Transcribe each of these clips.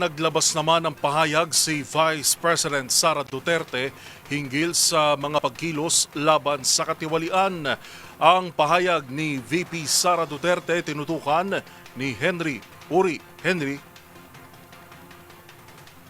naglabas naman ng pahayag si Vice President Sara Duterte hinggil sa mga pagkilos laban sa katiwalian. Ang pahayag ni VP Sara Duterte tinutukan ni Henry Uri. Henry,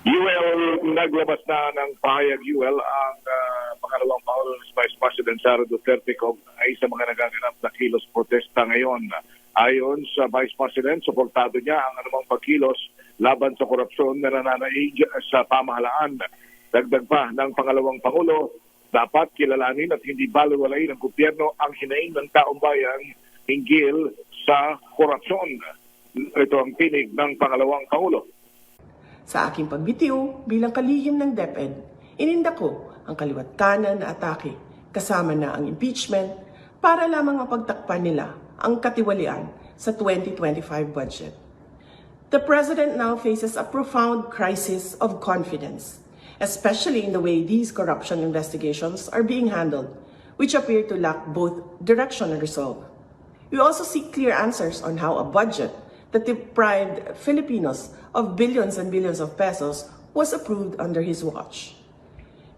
UL naglabas na ng pahayag UL ang ah, pangalawang Pangulo Vice President Sara Duterte kung ay sa mga nagaganap na kilos protesta ngayon. Ayon sa Vice President, suportado niya ang anumang pagkilos laban sa korupsyon na nananaig sa pamahalaan. Dagdag pa ng pangalawang Pangulo, dapat kilalanin at hindi baliwalay ng gobyerno ang hinaing ng taong bayan hinggil sa korupsyon. Ito ang tinig ng pangalawang Pangulo. Sa aking pagbitiw bilang kalihim ng DepEd, ininda ko ang kaliwat na atake kasama na ang impeachment para lamang mapagtakpan nila ang katiwalian sa 2025 budget. The President now faces a profound crisis of confidence, especially in the way these corruption investigations are being handled, which appear to lack both direction and resolve. We also seek clear answers on how a budget that deprived Filipinos of billions and billions of pesos was approved under his watch.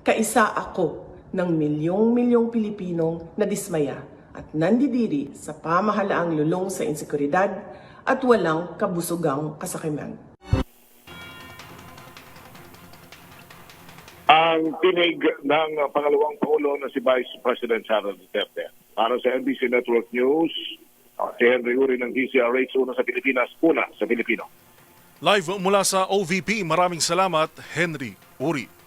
Kaisa ako ng milyong-milyong Pilipinong nadismaya at nandidiri sa pamahalaang lulong sa insekuridad at walang kabusugang kasakiman. ang tinig ng pangalawang Pangulo na si Vice President Sara Duterte. Para sa NBC Network News, uh, si Henry Uri ng DCRH, una sa Pilipinas, una sa Pilipino. live mula sa OVP. Maraming salamat, Henry Uri.